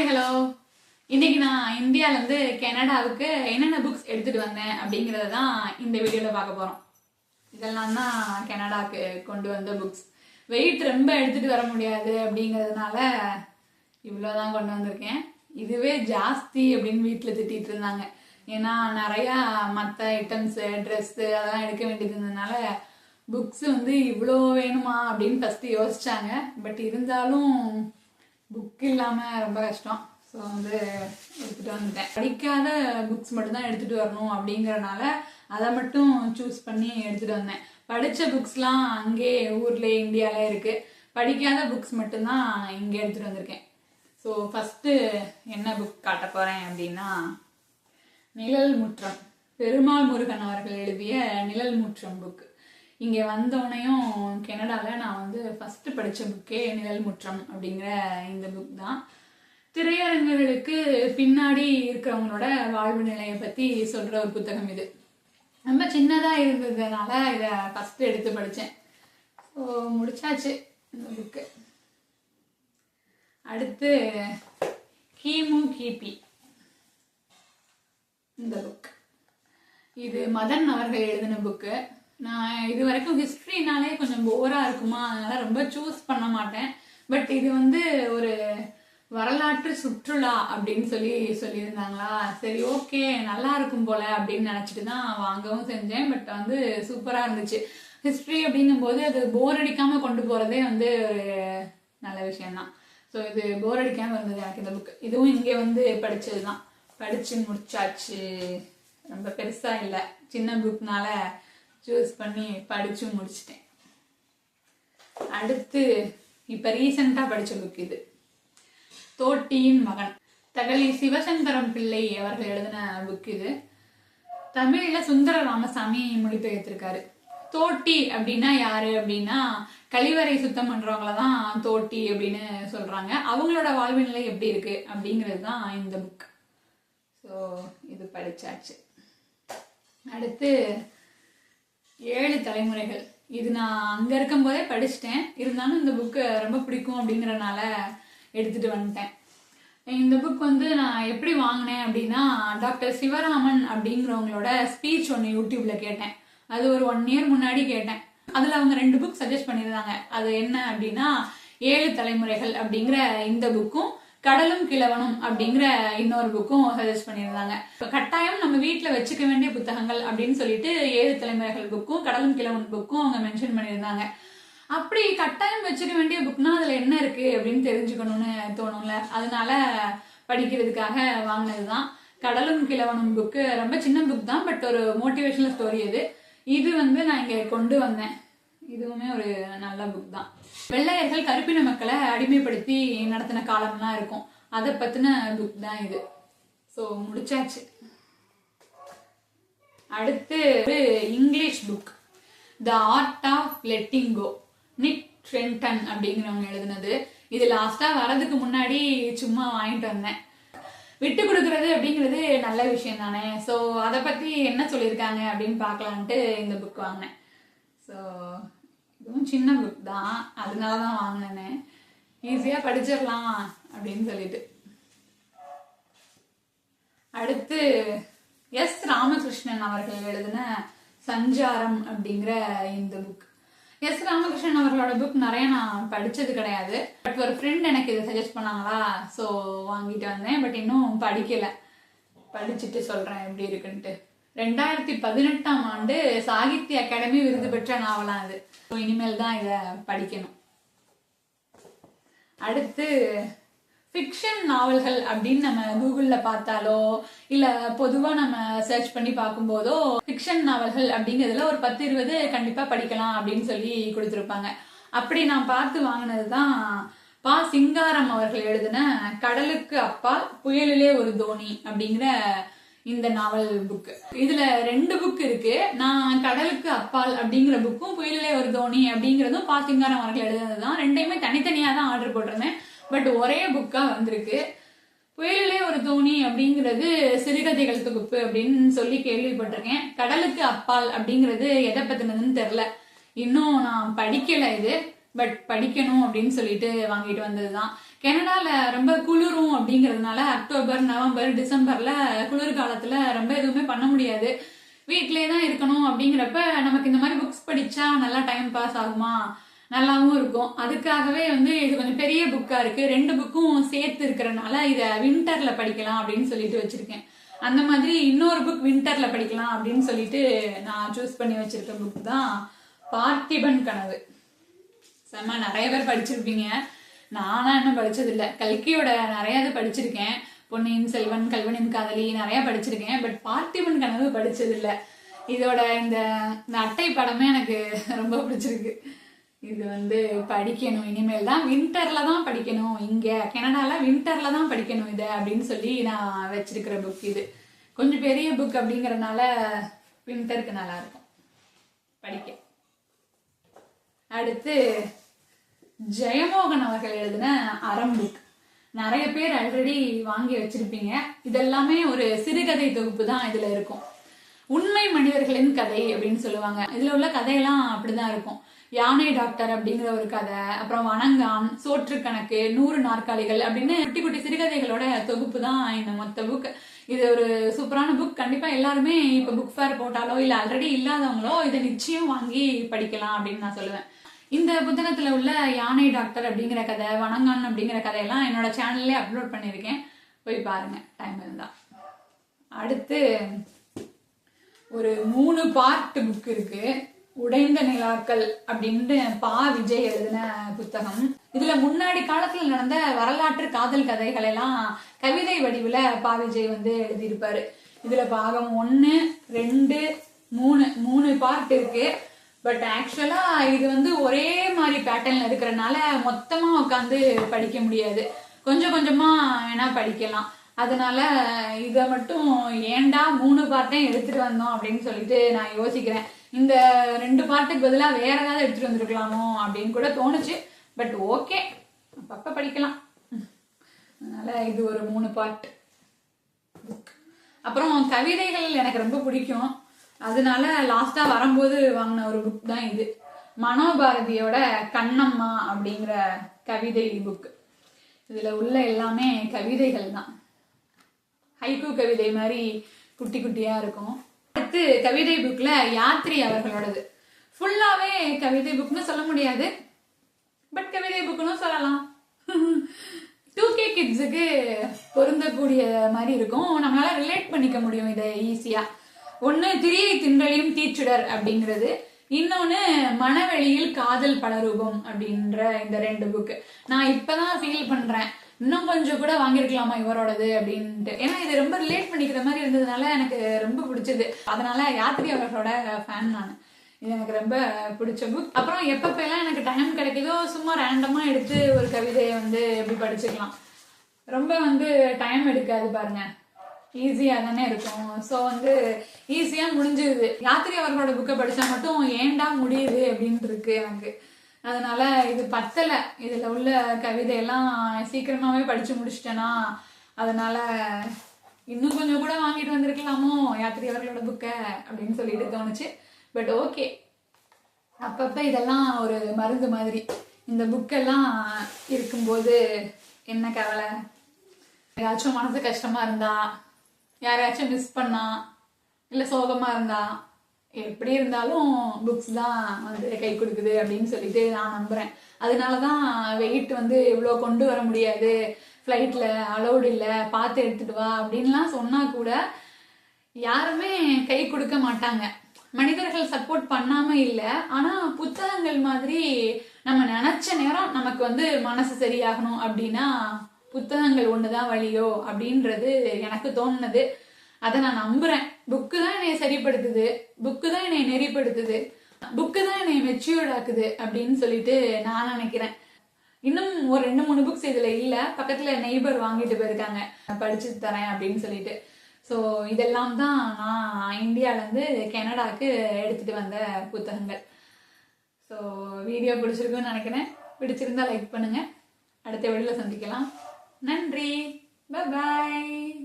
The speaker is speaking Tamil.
ஹாய் ஹலோ இன்னைக்கு நான் இந்தியாவிலேருந்து கனடாவுக்கு என்னென்ன புக்ஸ் எடுத்துட்டு வந்தேன் அப்படிங்கிறத தான் இந்த வீடியோவில் பார்க்க போகிறோம் இதெல்லாம் தான் கனடாவுக்கு கொண்டு வந்த புக்ஸ் வெயிட் ரொம்ப எடுத்துட்டு வர முடியாது அப்படிங்கிறதுனால இவ்வளோ தான் கொண்டு வந்திருக்கேன். இதுவே ஜாஸ்தி அப்படின்னு வீட்டில் திட்டிகிட்டு இருந்தாங்க. ஏன்னா நிறையா மற்ற ஐட்டம்ஸு ட்ரெஸ்ஸு அதெல்லாம் எடுக்க வேண்டியது இருந்ததுனால புக்ஸ் வந்து இவ்வளோ வேணுமா அப்படின்னு ஃபஸ்ட்டு யோசிச்சாங்க. பட் இருந்தாலும் புக் இல்லாமல் ரொம்ப கஷ்டம். ஸோ வந்து எடுத்துகிட்டு வந்துட்டேன். படிக்காத புக்ஸ் மட்டும்தான் எடுத்துகிட்டு வரணும் அப்படிங்கறனால அதை மட்டும் சூஸ் பண்ணி எடுத்துகிட்டு வந்தேன். படித்த புக்ஸ்லாம் அங்கே ஊரில் இந்தியாவில் இருக்குது படிக்காத புக்ஸ் மட்டும்தான் இங்கே எடுத்துகிட்டு வந்திருக்கேன். ஸோ ஃபஸ்ட்டு என்ன புக் காட்ட போகிறேன் அப்படின்னா நிழல் முற்றம். பெருமாள் முருகன் அவர்கள் எழுதிய நிழல் முற்றம் புக்கு இங்கே வந்தோடனையும் கனடாவில் நான் வந்து ஃபஸ்ட்டு படித்த புக்கே நிழல் முற்றம் அப்படிங்கிற இந்த புக் தான். திரையரங்குகளுக்கு பின்னாடி இருக்கிறவங்களோட வாழ்வு நிலையை பற்றி சொல்கிற ஒரு புத்தகம் இது. ரொம்ப சின்னதாக இருந்ததுனால இதை ஃபஸ்ட்டு எடுத்து படித்தேன் ஸோ முடிச்சாச்சு இந்த புக்கு அடுத்து கிமு கிபி. இந்த புக் இது மதன் அவர்கள் எழுதின புக்கு நான் இது வரைக்கும் ஹிஸ்ட்ரினாலே கொஞ்சம் போராக இருக்குமா? அதனால ரொம்ப சூஸ் பண்ண மாட்டேன். பட் இது வந்து ஒரு வரலாற்று சுற்றுலா அப்படின்னு சொல்லி சொல்லியிருந்தாங்களா? சரி ஓகே நல்லா இருக்கும் போல அப்படின்னு நினச்சிட்டு தான் வாங்கவும் செஞ்சேன். பட் வந்து சூப்பராக இருந்துச்சு. ஹிஸ்ட்ரி அப்படிங்கும்போது அது போர் அடிக்காமல் கொண்டு போகிறதே வந்து ஒரு நல்ல விஷயம்தான். ஸோ இது போர் அடிக்காமல் இருந்தது எனக்கு இந்த புக் இதுவும் இங்கே வந்து படித்தது தான் படித்து முடிச்சாச்சு. ரொம்ப பெருசாக இல்லை. சின்ன புக்னால சூஸ் பண்ணி படித்து முடிச்சிட்டேன். அடுத்து இப்போ ரீசெண்டாக படித்த புக் இது. தோட்டியின் மகன். தகலி சிவசங்கரம் பிள்ளை அவர்கள் எழுதின புக் இது. தமிழில் சுந்தர ராமசாமி மொழிபெயர்த்திருக்காரு. தோட்டி அப்படின்னா யாரு அப்படின்னா கழிவறை சுத்தம் பண்றவங்கள தான் தோட்டி அப்படின்னு சொல்றாங்க. அவங்களோட வாழ்வு நிலை எப்படி இருக்கு அப்படிங்கிறது தான் இந்த புக் ஸோ இது படிச்சாச்சு. அடுத்து ஏழு தலைமுறைகள். இது நான் அங்கே இருக்கும்போதே படிச்சிட்டேன். இருந்தாலும் இந்த புக்கு ரொம்ப பிடிக்கும் அப்படிங்கிறனால எடுத்துட்டு வந்துட்டேன். இந்த புக் வந்து நான் எப்படி வாங்கினேன் அப்படின்னா டாக்டர் சிவராமன் அப்படிங்கிறவங்களோட ஸ்பீச் ஒன்று யூடியூப்ல கேட்டேன். அது ஒரு ஒன் இயர் முன்னாடி கேட்டேன். அதில் அவங்க ரெண்டு புக் சஜஸ்ட் பண்ணியிருந்தாங்க. அது என்ன அப்படின்னா ஏழு தலைமுறைகள் அப்படிங்கிற இந்த புக்கும் கடலும் கிழவனும் அப்படிங்கிற இன்னொரு புக்கும் சஜஸ்ட் பண்ணியிருந்தாங்க. கட்டாயம் நம்ம வீட்டில் வச்சுக்க வேண்டிய புத்தகங்கள் அப்படின்னு சொல்லிட்டு ஏழு தலைமுறைகள் புக்கும் கடலும் கிழவன் புக்கும் அவங்க மென்ஷன் பண்ணியிருந்தாங்க. அப்படி கட்டாயம் வச்சுக்க வேண்டிய புக்னா அதில் என்ன இருக்கு அப்படின்னு தெரிஞ்சுக்கணும்னு தோணும்ல. அதனால படிக்கிறதுக்காக வாங்கினது தான் கடலும் கிழவனும் புக்கு ரொம்ப சின்ன புக் தான் பட் ஒரு மோட்டிவேஷனல் ஸ்டோரி அது. இது வந்து நான் இங்கே கொண்டு வந்தேன். இதுவுமே ஒரு நல்ல புக் தான். வெள்ளையர்கள் கருப்பின மக்களை அடிமைப்படுத்தி நடத்தின காலம்லாம் இருக்கும். அதை பற்றின புக் தான் இது. ஸோ முடிச்சாச்சு. அடுத்து ஒரு English book the art of letting go Nick Trenton அப்படிங்கிறவங்க எழுதுனது. இது லாஸ்ட்டாக வரதுக்கு முன்னாடி சும்மா வாங்கிட்டு வந்தேன். விட்டு கொடுக்கறது அப்படிங்கிறது நல்ல விஷயம் தானே. ஸோ அதை பற்றி என்ன சொல்லியிருக்காங்க அப்படின்னு பார்க்கலான்ட்டு இந்த புக் வாங்கினேன். ஸோ இதுவும் சின்ன புக் தான் அதனால தான் வாங்கினேன். ஈஸியாக படிச்சிடலாம் அப்படின்னு சொல்லிட்டு. அடுத்து எஸ். ராமகிருஷ்ணன் அவர்கள் எழுதின சஞ்சாரம் அப்படிங்கிற இந்த புக் எஸ். ராமகிருஷ்ணன் அவர்களோட புக் நிறைய நான் படிச்சது கிடையாது. பட் ஒரு ஃப்ரெண்ட் எனக்கு இதை சஜஸ்ட் பண்ணாங்களா? ஸோ வாங்கிட்டு வந்தேன். பட் இன்னும் படிக்கல. படிச்சுட்டு சொல்றேன் எப்படி இருக்குன்ட்டு. ரெண்டாயிரத்தி பதினெட்டாம் ஆண்டு சாகித்ய அகாடமி விருது பெற்ற நாவலாம் அது. இனிமேல் தான் இதை படிக்கணும். அடுத்து ஃபிக்ஷன் நாவல்கள் அப்படின்னு நம்ம கூகுளில் பார்த்தாலோ இல்லை பொதுவாக நம்ம சர்ச் பண்ணி பார்க்கும்போதோ ஃபிக்ஷன் நாவல்கள் அப்படிங்கிறதுல ஒரு பத்து இருபது கண்டிப்பாக படிக்கலாம் அப்படின்னு சொல்லி கொடுத்துருப்பாங்க. அப்படி நான் பார்த்து வாங்கினது தான் பா. சிங்காரம் அவர்கள் எழுதின கடலுக்கு அப்பா புயலிலே ஒரு தோணி அப்படிங்கிற இந்த நாவல் புக்கு இதுல ரெண்டு புக் இருக்கு. நான் கடலுக்கு அப்பால் அப்படிங்கிற புக்கும் புயலிலே ஒரு தோனி அப்படிங்கிறதும் பாத்திங்காரன் அவர்கள் எழுதுனது தான் ரெண்டையுமே தனித்தனியாக தான் ஆர்டர் போட்டிருந்தேன். பட் ஒரே புக்கா வந்திருக்கு. புயலிலே ஒரு தோணி அப்படிங்கிறது சிறுகதைகள் தொகுப்பு அப்படின்னு சொல்லி கேள்விப்பட்டிருக்கேன். கடலுக்கு அப்பால் அப்படிங்கிறது எதை பத்தினதுன்னு தெரில இன்னும் நான் படிக்கல இது. பட் படிக்கணும் அப்படின்னு சொல்லிட்டு வாங்கிட்டு வந்தது தான் கனடால ரொம்ப குளிரும் அப்படிங்கறதுனால அக்டோபர் நவம்பர் டிசம்பர்ல குளிர்காலத்துல ரொம்ப எதுவுமே பண்ண முடியாது. வீட்டிலே தான் இருக்கணும் அப்படிங்கிறப்ப நமக்கு இந்த மாதிரி புக்ஸ் படிச்சா நல்லா டைம் பாஸ் ஆகுமா? நல்லாவும் இருக்கும். அதுக்காகவே வந்து இது கொஞ்சம் பெரிய புக்கா இருக்கு. ரெண்டு புக்கும் சேர்த்து இருக்கிறனால இதை வின்டர்ல படிக்கலாம் அப்படின்னு சொல்லிட்டு வச்சிருக்கேன். அந்த மாதிரி இன்னொரு புக் வின்டர்ல படிக்கலாம் அப்படின்னு சொல்லிட்டு நான் சூஸ் பண்ணி வச்சிருக்க புக் தான் பார்த்திபன் கனவு. செம்ம நிறைய பேர் படிச்சிருப்பீங்க. நானா இன்னும் படிச்சது இல்ல கல்கியோட நிறைய இது படிச்சிருக்கேன். பொன்னியின் செல்வன் கல்வனின் காதலி நிறைய படிச்சிருக்கேன். பட் பார்த்திபன் கனவு படிச்சது இதோட இந்த இந்த அட்டை படமே எனக்கு ரொம்ப பிடிச்சிருக்கு. இது வந்து படிக்கணும். இனிமேல் தான் வின்டர்ல தான் படிக்கணும். இங்கே கனடால வின்டர்ல தான் படிக்கணும் இதை அப்படின்னு சொல்லி நான் வச்சிருக்கிற புக் இது. கொஞ்சம் பெரிய புக் அப்படிங்கிறனால வின்டருக்கு நல்லா இருக்கும். படிக்க. அடுத்து ஜெயமோகன் அவர்கள் எழுதின அறம் புக் நிறைய பேர் ஆல்ரெடி வாங்கி வச்சிருப்பீங்க. இதெல்லாமே ஒரு சிறுகதை தொகுப்பு தான் இதுல இருக்கும். உண்மை மனிதர்களின் கதை அப்படின்னு சொல்லுவாங்க. இதுல உள்ள கதையெல்லாம் அப்படிதான் இருக்கும். யானை டாக்டர் அப்படிங்கிற ஒரு கதை அப்புறம் வணங்கான் சோற்று கணக்கு நூறு நாற்காலிகள் அப்படின்னு குட்டி குட்டி சிறுகதைகளோட தொகுப்பு தான் இந்த மொத்த புக் இது ஒரு சூப்பரான புக் கண்டிப்பா எல்லாருமே இப்ப புக் ஃபேர் போட்டாலோ இல்ல ஆல்ரெடி இல்லாதவங்களோ இதை நிச்சயம் வாங்கி படிக்கலாம் அப்படின்னு நான் சொல்லுவேன். இந்த புத்தகத்தில் உள்ள யானை டாக்டர் அப்படிங்கிற கதை வணங்கான் அப்படிங்கிற கதையெல்லாம் என்னோட சேனல்லே அப்லோட் பண்ணியிருக்கேன். போய் பாருங்க டைம் இருந்தா. அடுத்து ஒரு மூணு பார்ட் புக் இருக்கு. உடைந்த நிலாக்கள் அப்படின்ட்டு பா விஜய் எழுதின புத்தகம். இதுல முன்னாடி காலத்துல நடந்த வரலாற்று காதல் கதைகள் எல்லாம் கவிதை வடிவுல பா விஜய் வந்து எழுதியிருப்பாரு. இதுல பாகம் ஒன்னு ரெண்டு மூணு மூணு பார்ட் இருக்கு. பட் ஆக்சுவலா இது வந்து ஒரே மாதிரி பேட்டர்ன்ல இருக்கிறனால மொத்தமா உட்காந்து படிக்க முடியாது. கொஞ்சம் கொஞ்சமா வேணா படிக்கலாம். அதனால இதை மட்டும் ஏன்டா மூணு பார்ட்டையும் எடுத்துட்டு வந்தோம் அப்படின்னு சொல்லிட்டு நான் யோசிக்கிறேன். இந்த ரெண்டு பார்ட்டுக்கு பதிலாக வேற ஏதாவது எடுத்துட்டு வந்துருக்கலாமோ அப்படின்னு கூட தோணுச்சு. பட் ஓகே அப்பப்ப படிக்கலாம். அதனால இது ஒரு மூணு பார்ட் அப்புறம் கவிதைகள் எனக்கு ரொம்ப பிடிக்கும். அதனால லாஸ்டா வரும்போது வாங்கின ஒரு புக் தான் இது. மனோபாரதியோட கண்ணம்மா அப்படிங்கிற கவிதை புக் இதுல உள்ள எல்லாமே கவிதைகள் தான். ஹைக்கூ கவிதை மாதிரி குட்டி குட்டியா இருக்கும். அடுத்து கவிதை புக்ல யாத்ரி அவர்களோடது. ஃபுல்லாவே கவிதை புக்னு சொல்ல முடியாது. பட் கவிதை புக்னும் சொல்லலாம். டூ கே கிட்ஸுக்கு பொருந்தக்கூடிய மாதிரி இருக்கும். நம்மளால ரிலேட் பண்ணிக்க முடியும் இதை ஈஸியா ஒன்று திரியை தின்றலியும் தீச்சுடர் அப்படிங்கிறது. இன்னொன்று மனவெளியில் காதல் பலரூபம் அப்படின்ற இந்த ரெண்டு புக்கு நான் இப்போதான் ஃபீல் பண்ணுறேன் இன்னும் கொஞ்சம் கூட வாங்கியிருக்கலாமா இவரோடது அப்படின்ட்டு. ஏன்னா இது ரொம்ப ரிலேட் பண்ணிக்கிற மாதிரி இருந்ததுனால எனக்கு ரொம்ப பிடிச்சது. அதனால யாத்திரி அவர்களோட ஃபேன் நான். இது எனக்கு ரொம்ப பிடிச்ச புக் அப்புறம் எப்பப்பெல்லாம் எனக்கு டைம் கிடைக்குதோ சும்மா ரேண்டமாக எடுத்து ஒரு கவிதையை வந்து எப்படி படிச்சுக்கலாம். ரொம்ப வந்து டைம் எடுக்காது பாருங்க. ஈஸியாக தானே இருக்கும். ஸோ வந்து ஈஸியாக முடிஞ்சிருது யாத்திரை அவர்களோட புக்கை படித்தா மட்டும் ஏன்டா முடியுது அப்படின்னு இருக்கு எனக்கு. அதனால இது பத்தலை. இதில் உள்ள கவிதையெல்லாம் சீக்கிரமாகவே படித்து முடிச்சிட்டேனா. அதனால இன்னும் கொஞ்சம் கூட வாங்கிட்டு வந்திருக்கலாமோ யாத்திரை அவர்களோட புக்கை அப்படின்னு சொல்லிட்டு தோணுச்சு. பட் ஓகே அப்பப்போ இதெல்லாம் ஒரு மருந்து மாதிரி. இந்த புக்கெல்லாம் இருக்கும்போது என்ன கவலை? ஏதாச்சும் மனசு கஷ்டமாக இருந்தால் யாரையாச்சும் மிஸ் பண்ணா இல்ல சோகமா இருந்தா எப்படி இருந்தாலும் புக்ஸ் தான் வந்து கை கொடுக்குது அப்படின்னு சொல்லிட்டு நான் நம்புறேன். அதனாலதான் வெயிட் வந்து இவ்வளோ கொண்டு வர முடியாது ஃப்ளைட்ல அலௌடு இல்லை பார்த்து எடுத்துட்டு வா அப்படின்லாம் சொன்னா கூட யாருமே கை கொடுக்க மாட்டாங்க. மனிதர்கள் சப்போர்ட் பண்ணாம இல்லை ஆனா புத்தகங்கள் மாதிரி நம்ம நினைச்ச நேரம் நமக்கு வந்து மனசு சரியாகணும் அப்படின்னா புத்தகங்கள் ஒன்று தான் வழியோ அப்படின்றது எனக்கு தோணுனது. அதை நான் நம்புறேன். புக்கு தான் என்னை சரிப்படுத்துது. புக்கு தான் என்னை நெறிப்படுத்துது. புக்கு தான் என்னை மெச்சூர்ட் ஆக்குது அப்படின்னு சொல்லிட்டு நான் நினைக்கிறேன். இன்னும் ஒரு ரெண்டு மூணு புக்ஸ் இதுல இல்ல. பக்கத்துல நெய்பர் வாங்கிட்டு போயிருக்காங்க. படிச்சு தரேன் அப்படின்னு சொல்லிட்டு. ஸோ இதெல்லாம் தான் நான் இந்தியாவிலேருந்து கனடாவுக்கு எடுத்துட்டு வந்த புத்தகங்கள். ஸோ வீடியோ பிடிச்சிருக்குன்னு நினைக்கிறேன். பிடிச்சிருந்தா லைக் பண்ணுங்க. அடுத்த வீடியோவில் சந்திக்கலாம். நன்றி. பாய்